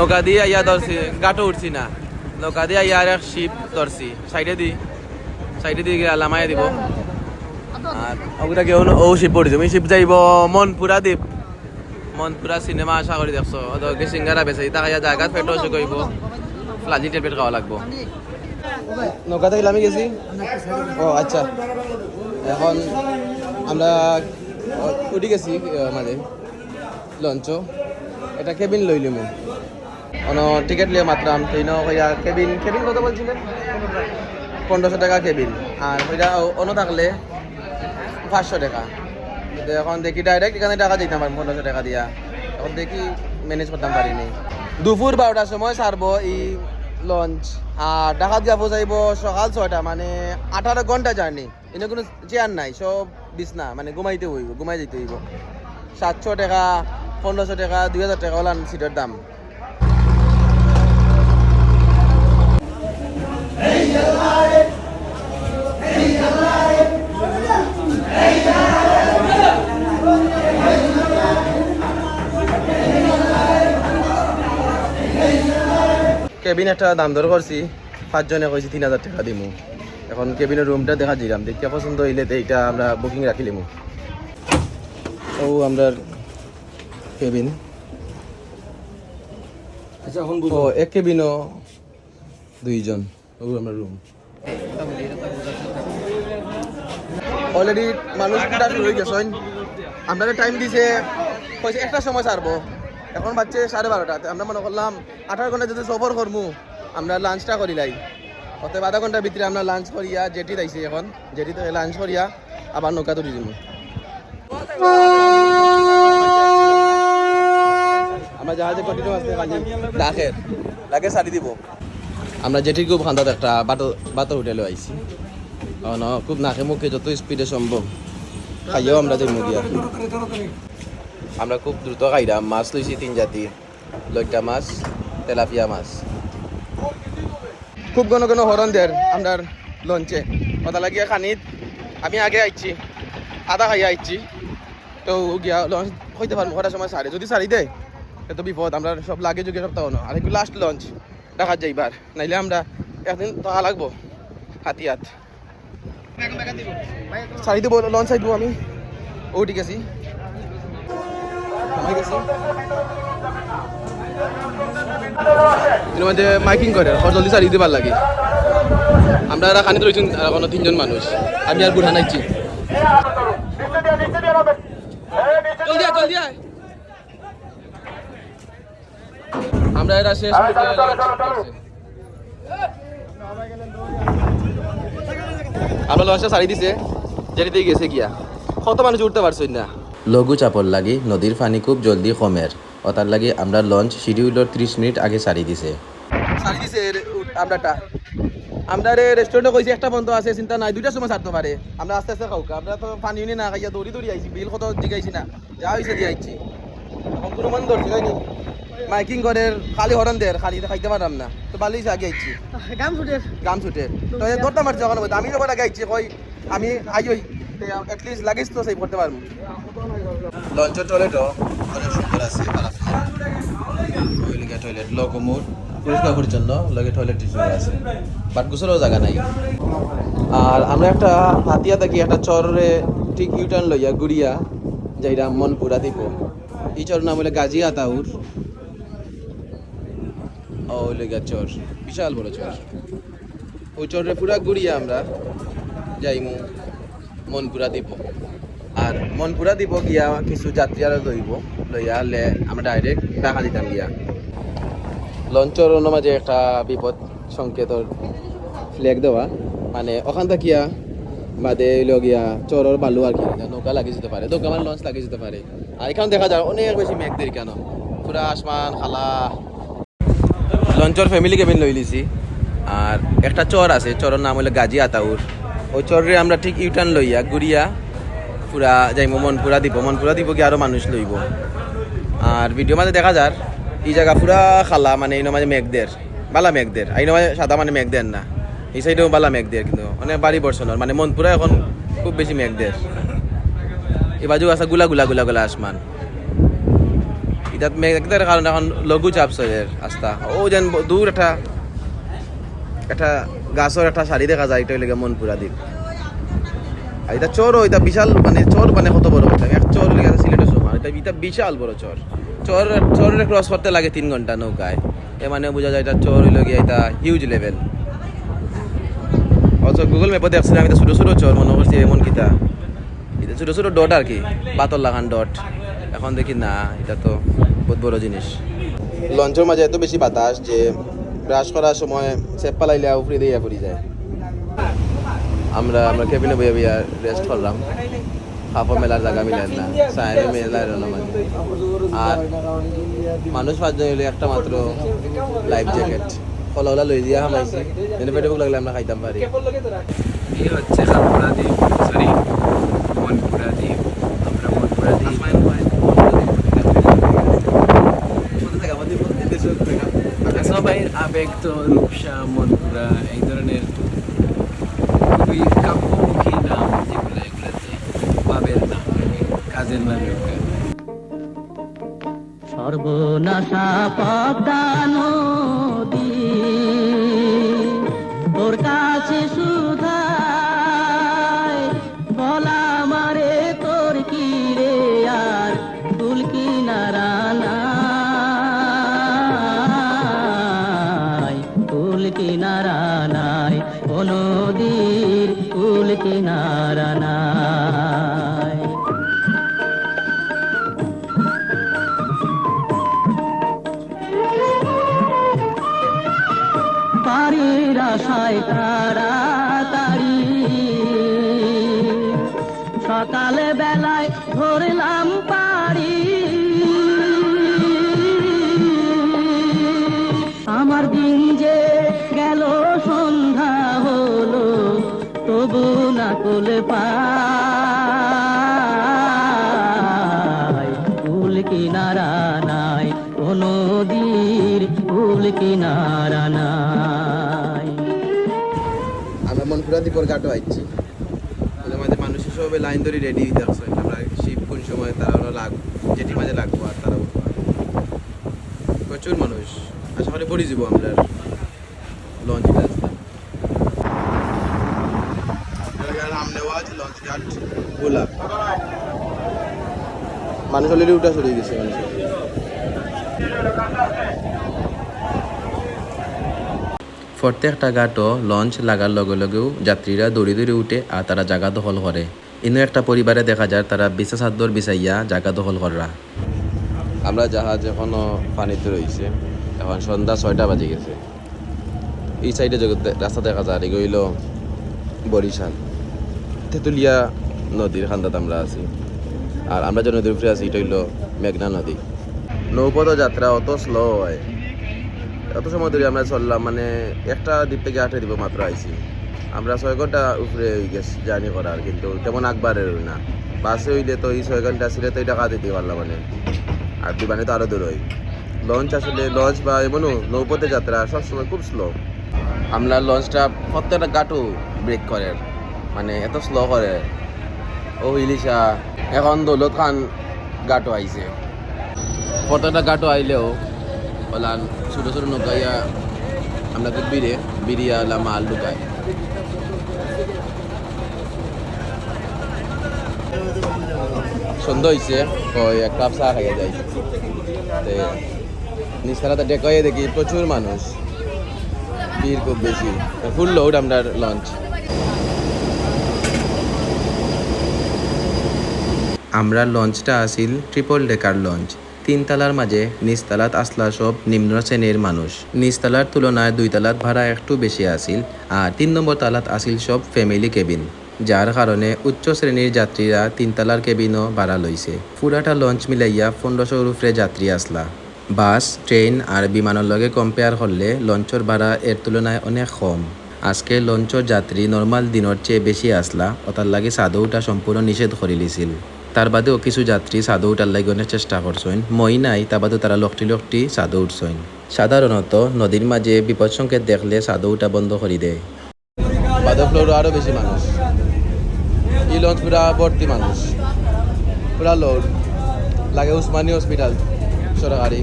নৌকা দিয়ে ইয়া ধরছি, গাটো উঠছি না। নৌকা দিয়ে ইয়ার এক শিপ ধরছি। সাইডে দি, সাইডে দিয়ে গিয়ে লামাই দিব। আর ওগুলা কেউ ও শিপ পড়েছে আমি শিপ যাইব মনপুরা দ্বীপ। মনপুরা সিনেমা আশা করি দেখছ। ওদেরকে সিঙ্গারা বেছে টাকা জায়গা পেটো অসুখ হইব ফ্লাজি টেবলেট খাওয়া লাগবো। নৌকাতে গেলে আমি গেছি। ও আচ্ছা। এখন আমরা উঠি গেছি মাঝে লঞ্চ এটা কেবিন লই লিমু। অন টিকেট লিয়ে মাত্রাম। ট্রেন কইয়া কেবিন কেবিন কত বলছিলেন পনেরোশো টাকা কেবিন। আর ওইটা অন্য থাকলে পাঁচশো টাকা। এখন দেখি ডাইরেক্ট এখানে টাকা দিতাম পারি পনেরোশো টাকা দিয়া। এখন দেখি ম্যানেজ করতাম পারিনি। দুপুর বারোটার সময় ছাড়বো এই লঞ্চ আর ঢাকা যাব যাইব সকাল ছয়টা মানে আঠারো ঘণ্টা জার্নি। এনে কোনো চেয়ার নাই, সব বিছনা মানে ঘুমাইতে হইব, ঘুমাই যেতে হইব। সাতশো টাকা, পনেরোশো টাকা, দুই হাজার টাকা ওলান সিটের দাম। কেবিন একটা দাম দর করছি পাঁচজনে কইছি তিন হাজার টাকা দিমু। এখন কেবিনের রুমটা দেখা দিলাম দেখিয়া পছন্দ হইলে এইটা আমরা বুকিং রাখিলিমু ও আমরা কেবিন। আচ্ছা এখন ও এক কেবিনও দুইজন। ও আমরা রুম অলরেডি মানুষ শুরু হয়ে গেছেন আপনারা টাইম দিছে কইছে একটা সময় ছাড়বো। এখন বাচ্চে সাড়ে বারোটাতে। আমরা মনে করলাম আঠারো ঘণ্টা যদি সফর করব আমরা লাঞ্চটা করি লাই। অতএব আধা ঘণ্টার ভিতরে আমরা লাঞ্চ করিয়া জেটি দিয়েছি এখন। জেটি লাঞ্চ করিয়া আবার নৌকা তুলি দিব আমরা জাহাজে কন্টিনিউ আসতে পারি ডাকের লাগে সারি দিব। আমরা জেটির খুব খান্দাত একটা বাতর বাতর হোটেলে আইছি। ও ন, খুব নাকে মুখে যত স্পিডে সম্ভব। খাইও আমরা যাই মুগিয়া আমরা খুব দ্রুত খাইলাম মাছ লইছি তিন জাতি। লইটা মাছ, তেলাপিয়া মাছ। খুব ঘন ঘন হরণ দের আমরা লঞ্চে। কথা লাগিয়া খানিত আমি আগে আইছি, আধা খাইয়া আইছি। তো গিয়া লঞ্চ হইতে পারব কটার সময় সারে। যদি সারি দেয় তো বিপদ। আমরা সব লাগে যুগে তখন আর একটু লাস্ট লঞ্চ। দেখা যাইবার নাইলে আমরা একদিন টাকা লাগবো হাতিয়াত। সারি দেবো লঞ্চ আইবো আমি। ও ঠিক আছি। মধ্যে মাইকিং করে আর জলদি সারি দিবার লাগে। আমরা আর খানিত রয়েছেন কোনো তিনজন মানুষ। আমি আর বুড়া নাইছি জলদি আয় জলদি আয়। আমরা এরা শেষ আমরা লঞ্চটা সারি দিছে যেটিতে গেছে গিয়া। কত মানুষ উঠতে পারছই না। লঘু চাপর লাগি নদীর পানি খুব জলদি কমের। ও তার লাগি আমরা লঞ্চ শিডিউলর ত্রিশ মিনিট আগে সারি দিছে। সারি দিছে আমরা রে রেস্টুরেন্টে কইছি একটা বন্ধ আছে চিন্তা নাই দুইটার সময় ছাড়তে পারে। আমরা আস্তে আস্তে খাও আমরা তো পানি উনি না খাইয়া দৌড়ি দৌড়ি আইছি বিল কত জিগাইছি না। যা হয়েছে দিয়ে আইছি। এখন কোনো মান ধরছি তাই নি মাইকিং করে খালি হরণ দের খালি খাইতে পারলাম না। তো ভালোই আগে আইছি গাম ফুটের গাম ছুটে। তো ধরতে পারছি ওখানে আমি যখন আগে আইছি কই আমি আই ওই অ্যাটলিস্ট লাগেজ তো সেই করতে পারব। লঞ্চের টয়লেটও অনেক সুন্দর আছে টয়লেট লোকমুর পরিষ্কার পরিচ্ছন্ন লগে টয়লেট টিস্যু আছে বাট গুছলেও জায়গা নাই। আর আমরা একটা হাতিয়া থাকি একটা চরে ঠিক ইউটার্ন লইয়া গুড়িয়া যাইরা মন পুরা দিব এই চর নাম হলে গাজী আতাউর ও লেগা চর। বিশাল বড় চর। ওই চরে পুরা ঘুরিয়া আমরা যাইমু মনপুরা দিব আর মনপুরা দিব গিয়া কিছু যাত্রী আরও লইব, লইয়া হলে আমরা ডাইরেক্ট টাকা দিতাম গিয়া। লঞ্চর মাঝে একটা বিপদ সংকেতর ফ্ল্যাগ দেওয়া। মানে ওখান থাকিয়া বাদে হইল গিয়া চরর বালু আর কি নৌকা লাগিয়ে যেতে পারে, নৌকা মানে লঞ্চ লাগিয়ে যেতে পারে। আর এখানে দেখা যায় অনেক বেশি মেঘ দেরি কেন? পুরা আসমান খালা। লঞ্চর ফ্যামিলি কেবিন লই লিছি। আর একটা চর আছে, চরের নাম হলো গাজী আতাউর। ওই চরে আমরা ঠিক ইউটার্ন লইয়া ঘুরিয়া পুরা যাইমো, মনপুরা দিব মনপুরা দিব কি আরও মানুষ লইব। আর ভিডিও মাঝে দেখা যার, এই জায়গা পুরা খালা মানে এই মাঝে মেঘদের, বালা মেঘদের। এই মাঝে সাদা মানে মেঘদের না। এই সাইডেও বালা মেঘদের কিন্তু। মানে বাড়ি বর্ষণর। মানে মন মনপুরা এখন খুব বেশি মেঘদের। এই বাজু আছে গুলা গুলা গুলা গুলা আসমান। এটা মেঘের কারণে এখন লঘু চাপ চলের আস্তা ও যেন দূর একটা একটা গাছের একটা শাড়ি দেখা যায় এটা লেগে মন পুরা দিক আর এটা চোরও এটা বিশাল মানে চোর মানে কত বড় কথা এক চোর লেগে সিলেটের সময় এটা এটা বিশাল বড় চোর। চোর, চোরের ক্রস করতে লাগে তিন ঘণ্টা নৌকায়। এ মানে বোঝা যায় এটা চোর হইল গিয়ে এটা হিউজ লেভেল অথচ গুগল ম্যাপে দেখছিলাম এটা ছোটো ছোটো চোর, মনে করছি এমন কিতা এটা। ছোটো ছোটো ডট আর কি, পাতল লাগান ডট এখন দেখি না, এটা তো বহুত বড় জিনিস। লঞ্চের মাঝে এত বেশি বাতাস যে ব্রাশ করার সময় সেপ পালাইলে উপরে দিয়ে পড়ে যায়। আমরা আমরা কেবিনে বইয়া বইয়া রেস্ট করলাম। কাপড় মেলার জায়গা মিলেন না সাইনে মেলার আর মানুষ পাঁচজন হইলে একটা মাত্র লাইফ জ্যাকেট কলা ওলা লই দিয়া হামাইছি, যেন পেটে লাগলে আমরা খাইতাম পারি। এই হচ্ছে সরি মনপুরা দ্বীপ আমরা মনপুরা দ্বীপ আবেগ রূপসা এই ধরনের খুবই কাব্যমুখী নাম যেগুলো এগুলোতে কাজের নামে সর্বনাশা পদ্মা নদী, তোর কাছে সুধায় নাই ও নদীর তুল কিনারা নাই। বাড়ির আশায় তাড়াতাড়ি সকালে বেলায় ধরলাম নদীর কুল কিনারা নাই। আমরা মনপুরা দ্বীপর ঘাটও আইছি। মাঝে মানুষ সবে লাইন ধরে রেডি হইতে আসছে আমরা শিব কোন সময় তারা লাগ যেটি মাঝে লাগবো আর তারা প্রচুর মানুষ। আশা করি পড়ে যাব আমরা লঞ্চ লঞ্চ ঘাট মানুষ অলরেডি উঠা চলে গেছে মানুষ প্রত্যেকটা ঘাটও লঞ্চ লাগার লগে লগেও যাত্রীরা দৌড়ি দৌড়ি উঠে আর তারা জায়গা দখল করে। ইনো একটা পরিবারে দেখা যায় তারা বিছা চাদর বিছাইয়া জায়গা দখল করা। আমরা জাহাজ এখনও পানিতে রয়েছে এখন সন্ধ্যা ছয়টা বাজে গেছে। এই সাইডে জগৎ রাস্তা দেখা যায় এগুলো হইল বরিশাল। তেঁতুলিয়া নদীর খান্দাতে আমরা আছি। আর আমরা যে নদীর উপরে আছি এটা হইল মেঘনা নদী। নৌপথ যাত্রা অত স্লো হয়। এত সময় ধরে আমরা চললাম মানে একটা দ্বীপ থেকে আটে দিব মাত্র আইছি। আমরা ছয় ঘণ্টা উপরে গেছি জার্নি করার, কিন্তু তেমন আকবারের না। বাসে হইলে তো এই ছয় ঘণ্টা ছিল তো এটা কাঁদে দিতে পারলাম মানে আর বিমানে তো আরও দূর হয় লঞ্চ আসলে লঞ্চ বা এমনও নৌপথে যাত্রা সবসময় খুব স্লো আমরা লঞ্চটা প্রত্যেকটা গাটু ব্রেক করে মানে এত স্লো করে। ও ইলিশা, এখন দৌলত খান গাটো আইছে। প্রত্যেকটা গাটো আইলেও ওলা ছোটো ছোটো নৌকাইয়া আমরা তো বিড়ে বিড়িয়া ওলা মাল ঢুকায় সুন্দর হয়েছে ওই এক কাপ চা খাইয়া যাই। তে নিচখানাতে ডেকাইয়ে দেখি প্রচুর মানুষ, ভিড় খুব বেশি। ফুল লোড আমরা লঞ্চ আমরা লঞ্চটা আসিল ট্রিপল ডেকার লঞ্চ তিন তালার মাঝে নিচতলাত আসলা সব নিম্ন শ্রেণির মানুষ। নিচতলার তুলনায় দুই তালাত ভাড়া একটু বেশি আসিল আর তিন নম্বর তালাত আসিল সব ফ্যামিলি কেবিন যার কারণে উচ্চ শ্রেণির যাত্রীরা তিনতলার কেবিনও ভাড়া লইছে। পুরাটা লঞ্চ মিলাইয়া পনেরোশোর উপরে যাত্রী আসলা। বাস ট্রেন আর বিমানের লগে কম্পেয়ার করলে লঞ্চর ভাড়া এর তুলনায় অনেক কম। আজকে লঞ্চর যাত্রী নর্মাল দিনের চেয়ে বেশি আসলা ওটার লাগে সাদৌটা সম্পূর্ণ নিষেধ করে তার বাদেও কিছু যাত্রী সাদু উঠার লাগে চেষ্টা করছেন। মই নাই, তা বাদেও তারা লকটি লকটি সাদু উঠছেন। সাধারণত নদীর মাঝে বিপদ সংকেত দেখলে সাদু উঠা বন্ধ করে দেয়। বাদক ফ্লোরও আরও বেশি মানুষ। এই লঞ্চ পুরা ভর্তি মানুষ। পুরা লোড। লাগে উসমানী হসপিটাল, সরকারি।